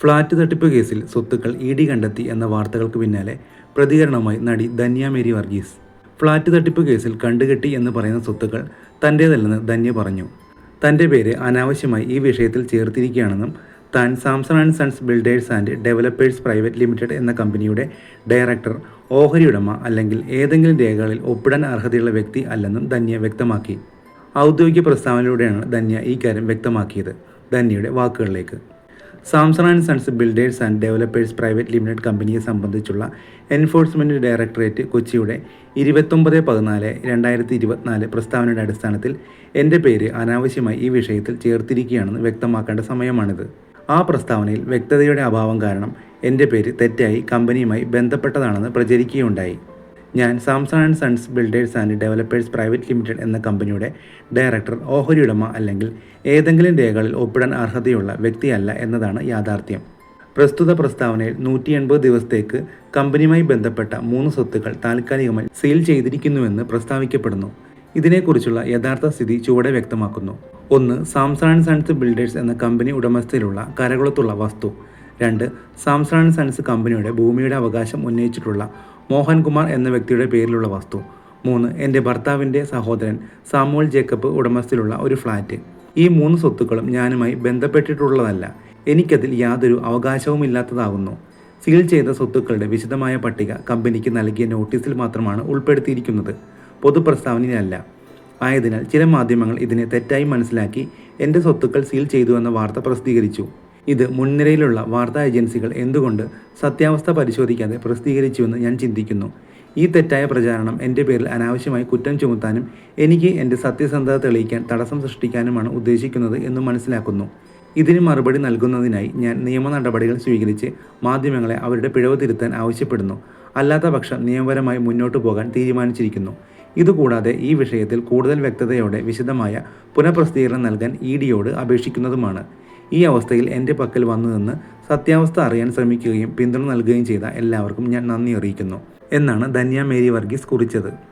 Flat തട്ടിപ്പ് കേസിൽ സ്വത്തുക്കൾ ഇ ഡി കണ്ടെത്തി എന്ന വാർത്തകൾക്ക് പിന്നാലെ പ്രതികരണമായി നടി ധന്യ മേരി വർഗീസ്. ഫ്ളാറ്റ് തട്ടിപ്പ് കേസിൽ കണ്ടുകെട്ടി എന്ന് പറയുന്ന സ്വത്തുക്കൾ തന്റേതല്ലെന്ന് ധന്യ പറഞ്ഞു. തന്റെ പേര് അനാവശ്യമായി ഈ വിഷയത്തിൽ ചേർത്തിരിക്കുകയാണെന്നും താൻ Samson and Sons builders and developers private limited എന്ന കമ്പനിയുടെ ഡയറക്ടർ ഓഹരി ഉടമ അല്ലെങ്കിൽ ഏതെങ്കിലും രേഖകളിൽ ഒപ്പിടാൻ അർഹതയുള്ള വ്യക്തി അല്ലെന്നും ധന്യ വ്യക്തമാക്കി. ഔദ്യോഗിക പ്രസ്താവനയിലൂടെയാണ് ധന്യ ഈ കാര്യം വ്യക്തമാക്കിയത്. ധന്യയുടെ വാക്കുകളിലേക്ക്. Samson and Sons builders and developers private limited കമ്പനിയെ സംബന്ധിച്ചുള്ള എൻഫോഴ്സ്മെന്റ് ഡയറക്ടറേറ്റ് കൊച്ചിയുടെ ഇരുപത്തൊമ്പത് പതിനാല് രണ്ടായിരത്തി ഇരുപത്തിനാല് പ്രസ്താവനയുടെ അടിസ്ഥാനത്തിൽ എന്റെ പേര് അനാവശ്യമായി ഈ വിഷയത്തിൽ ചേർത്തിരിക്കുകയാണെന്ന് വ്യക്തമാക്കേണ്ട സമയമാണിത്. ആ പ്രസ്താവനയിൽ വ്യക്തതയുടെ അഭാവം കാരണം എന്റെ പേര് തെറ്റായി കമ്പനിയുമായി ബന്ധപ്പെട്ടതാണെന്ന് പ്രചരിക്കുകയുണ്ടായി. ഞാൻ Samson and Sons builders and developers private limited എന്ന കമ്പനിയുടെ ഡയറക്ടർ ഓഹരി ഉടമ അല്ലെങ്കിൽ ഏതെങ്കിലും രേഖകളിൽ ഒപ്പിടാൻ അർഹതയുള്ള വ്യക്തിയല്ല എന്നതാണ് യാഥാർത്ഥ്യം. പ്രസ്തുത പ്രസ്താവനയിൽ നൂറ്റി എൺപത് ദിവസത്തേക്ക് കമ്പനിയുമായി ബന്ധപ്പെട്ട മൂന്ന് സ്വത്തുക്കൾ താൽക്കാലികമായി സീൽ ചെയ്തിരിക്കുന്നുവെന്ന് പ്രസ്താവിക്കപ്പെടുന്നു. ഇതിനെക്കുറിച്ചുള്ള യഥാർത്ഥ സ്ഥിതി ചുവടെ വ്യക്തമാക്കുന്നു. ഒന്ന് സാംസൺ ആൻഡ് സൺസ് ബിൽഡേഴ്സ് എന്ന കമ്പനി ഉടമസ്ഥയിലുള്ള കരകുളത്തുള്ള വസ്തു. രണ്ട് സാംസൺ ആൻഡ് സൺസ് കമ്പനിയുടെ ഭൂമിയുടെ അവകാശം ഉന്നയിച്ചിട്ടുള്ള മോഹൻകുമാർ എന്ന വ്യക്തിയുടെ പേരിലുള്ള വസ്തു. മൂന്ന് എന്റെ ഭർത്താവിന്റെ സഹോദരൻ സാമുവൽ ജേക്കബ് ഉടമസ്ഥയിലുള്ള ഒരു ഫ്ലാറ്റ്. ഈ മൂന്ന് സ്വത്തുക്കളും ഞാനുമായി ബന്ധപ്പെട്ടിട്ടുള്ളതല്ല. എനിക്കതിൽ യാതൊരു അവകാശവുമില്ലാത്തതാകുന്നു സീൽ ചെയ്ത സ്വത്തുക്കളുടെ വിശദമായ പട്ടിക കമ്പനിക്ക് നൽകിയ നോട്ടീസിൽ മാത്രമാണ് ഉൾപ്പെടുത്തിയിരിക്കുന്നത്. പൊതുപ്രസ്താവനയിലല്ല. ആയതിനാൽ ചില മാധ്യമങ്ങൾ ഇതിനെ തെറ്റായി മനസ്സിലാക്കി എന്റെ സ്വത്തുക്കൾ സീൽ ചെയ്തു എന്ന വാർത്ത പ്രസിദ്ധീകരിച്ചു. ഇത് മുൻനിരയിലുള്ള വാർത്താ ഏജൻസികൾ എന്തുകൊണ്ട് സത്യാവസ്ഥ പരിശോധിക്കാതെ പ്രസിദ്ധീകരിച്ചുവെന്ന് ഞാൻ ചിന്തിക്കുന്നു. ഈ തെറ്റായ പ്രചാരണം എന്റെ പേരിൽ അനാവശ്യമായി കുറ്റം ചുമത്താനും എനിക്ക് എന്റെ സത്യസന്ധത തെളിയിക്കാൻ തടസ്സം സൃഷ്ടിക്കാനുമാണ് ഉദ്ദേശിക്കുന്നത് എന്ന് മനസ്സിലാക്കുന്നു. ഇതിന് മറുപടി നൽകുന്നതിനായി ഞാൻ നിയമ നടപടികൾ സ്വീകരിച്ച് മാധ്യമങ്ങളെ അവരുടെ പിഴവ് തിരുത്താൻ ആവശ്യപ്പെടുന്നു. അല്ലാത്ത പക്ഷം നിയമപരമായി മുന്നോട്ടു പോകാൻ തീരുമാനിച്ചിരിക്കുന്നു. ഇതുകൂടാതെ ഈ വിഷയത്തിൽ കൂടുതൽ വ്യക്തതയോടെ വിശദമായ പുനഃപ്രസിദ്ധീകരണം നൽകാൻ ഇ ഡിയോട് അപേക്ഷിക്കുന്നതുമാണ്. ഈ അവസ്ഥയിൽ എന്റെ പക്കൽ വന്നു നിന്ന് സത്യാവസ്ഥ അറിയാൻ ശ്രമിക്കുകയും പിന്തുണ നൽകുകയും ചെയ്ത എല്ലാവർക്കും ഞാൻ നന്ദി അറിയിക്കുന്നു. എന്നാണ് ധന്യ മേരി വർഗീസ് കുറിച്ചത്.